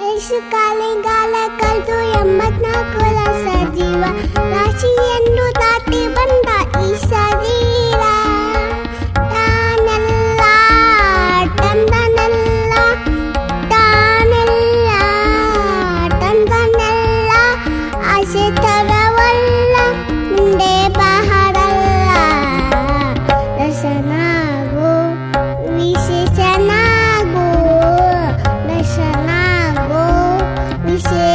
యేసుకాలం గాల కల్తు ఎమ్మట్ నా కుల görüşürüz.